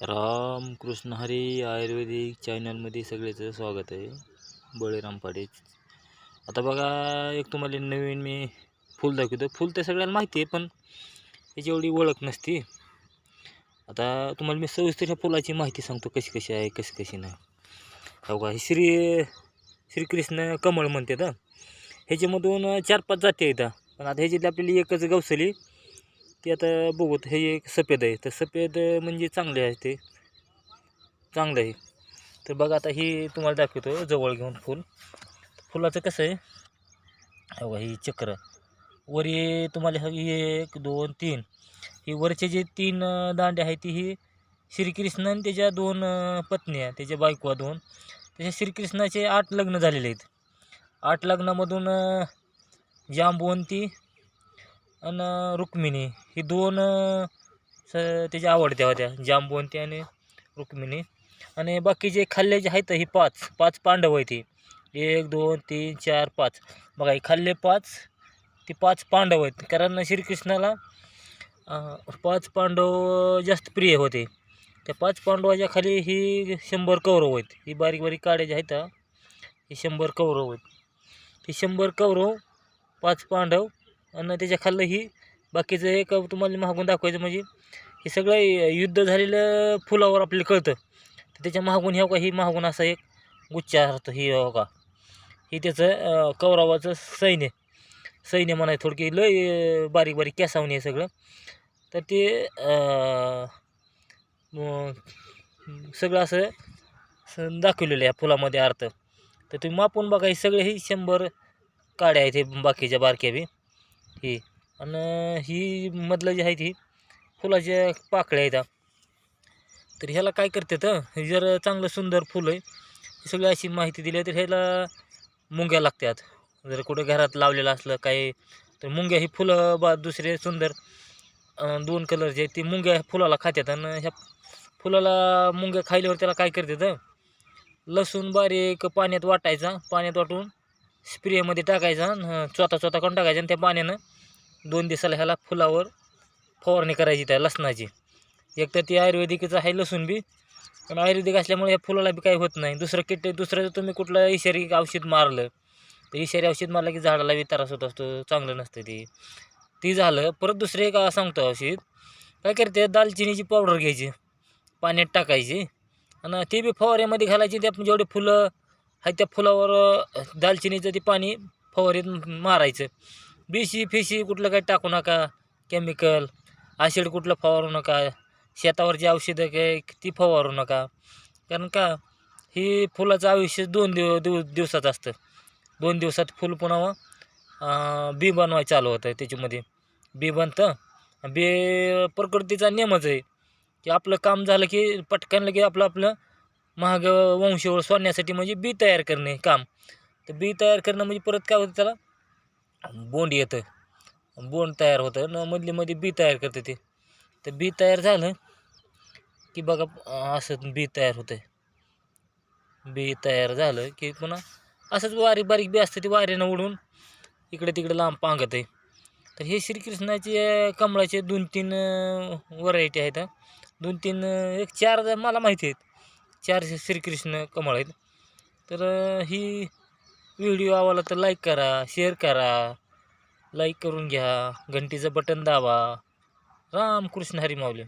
राम कृष्ण हरी आयुर्वेदिक चॅनलमध्ये सगळ्याचं स्वागत आहे. बळीराम पाडेच आता बघा एक तुम्हाला नवीन मी फूल दाखवतो. फूल तर सगळ्यांना माहिती आहे पण याची एवढी ओळख नसती. आता तुम्हाला मी सविस्तर ह्या फुलाची माहिती सांगतो कशी कशी आहे कशी कशी नाही. हो का हे श्री श्रीकृष्ण कमळ म्हणतात तर ह्याच्यामधून चार पाच जाती आहेत पण आता ह्याच्यातली आपल्याला एकच गवसली. ते आता बघूत हे एक सफेद आहे. तर सफेद म्हणजे चांगले आहे ते. चांगलं आहे. तर बघा आता ही तुम्हाला दाखवतो जवळ घेऊन फुल. फुलाचं कसं आहे? हवं ही चक्र. वर हे तुम्हाला हवी एक दोन तीन. ही वरचे जे तीन दांडे आहेत ती ही श्रीकृष्ण आणि त्याच्या दोन पत्न्या त्याच्या बायको दोन. त्याच्या श्रीकृष्णाचे आठ लग्न झालेले आहेत. आठ लग्नामधून जांबवंती आणि रुक्मिणी. ही दोन स त्याच्या आवडत्या होत्या. जांबवंती आणि रुक्मिणी. आणि बाकी जे खाल्ले जे आहेत ही पाच. पाच पांडव आहेत ती एक दोन तीन चार पाच. बघा हे खाल्ले पाच ती पाच पांडव आहेत. कारण श्रीकृष्णाला पाच पांडव जास्त प्रिय होते. त्या पाच पांडवाच्या खाली ही शंभर कौरव आहेत. ही बारीक बारीक काड्या ज्या आहेत हे ही शंभर कौरव आहेत. ही शंभर कौरव पाच पांडव आणि त्याच्या खाल्लं ही. बाकीचं एक तुम्हाला महागून दाखवायचं म्हणजे हे सगळं युद्ध झालेलं फुलावर आपल्याला कळतं. तर त्याच्या महागून हो का ही महागून असा एक गुच्छा राहतो ही हो का ही त्याचं कौरावाचं कौरवाचं सैन्य. सैन्य म्हणाय थोडकी लय बारीक बारीक केसावणी आहे सगळं. तर ते सगळं असं स- दाखवलेलं आहे फुलामध्ये अर्थ. तर तुम्ही मापून बघा हे सगळे ही शंभर काड्या आहेत हे बाकीच्या बारक्या बी. ही आणि ही मधलं जे आहे ती फुलाच्या पाकळ्या आहेत. तर ह्याला काय करतात हे? जर चांगलं सुंदर फुलं आहे ही सगळी अशी माहिती दिली तर ह्याला मुंग्या लागतात. जर कुठे घरात लावलेलं असलं काय तर मुंग्या ही फुलं बा दुसरे सुंदर दोन कलरचे आहेत, ती मुंग्या फुलाला खातात आणि ह्या फुलाला मुंग्या खायल्यावर त्याला काय करतात तर लसूण बारीक पाण्यात वाटायचा. पाण्यात वाटून स्प्रेमध्ये टाकायचा आणि चोथा चोथा करून टाकायचा आणि त्या पाण्यानं दोन दिवसाला ह्याला फुलावर फवारणी करायची त्या लसणाची. एक तर ती आयुर्वेदिकच आहे लसूण बी पण आयुर्वेदिक असल्यामुळे ह्या फुलाला बी काही होत नाही. दुसरं किट दुसरं जर तुम्ही कुठलं इशारी औषध मारलं तर इशारी औषध मारलं की झाडाला बी त्रास होत असतो चांगलं नसतं ते. ती झालं परत दुसरं एक सांगतो औषध. काय करते दालचिनीची पावडर घ्यायची पाण्यात टाकायची आणि ती बी फवाऱ्यामध्ये घालायची त्या जेवढे फुलं आहेत त्या फुलावर दालचिनीचं ते पाणी फवारीत मारायचं. बिशी फिशी कुठलं काही टाकू नका केमिकल ॲसिड कुठलं फवारू नका शेतावरची औषधं काय ती फवारू नका. कारण का ही फुलाचं आयुष्य दोन दिव दिव दिवसाचं असतं. दोन दिवसात फुल पुन्हा बी बनवाय चालू होतं त्याच्यामध्ये. बी बनतं बी प्रकृतीचा नियमच आहे. की आपलं काम झालं की पटकन लगे आपलं आपलं महाग वंशवळ सोडण्यासाठी म्हणजे बी तयार करणे काम. तर बी तयार करणं म्हणजे परत काय होतं त्याला? बोंड येतं बोंड तयार होतं न मधली मध्ये बी तयार करते ते. तर बी तयार झालं की बघा असं बी तयार होतं बी तयार झालं की पुन्हा असंच बारीक बारीक बी असतं ते वाऱ्यानं उडून इकडे तिकडे लांब पांगत आहे तर हे श्रीकृष्णाचे कमळाचे दोन तीन व्हरायटी आहेत दोन तीन एक चार मला माहिती आहेत. चार श्रीकृष्ण कमळ आहेत. तर ही व्हिडिओ आवडला तर लाईक करा शेअर करा लाईक करून घ्या घंटीचं बटन दाबा. राम कृष्ण हरी माऊली.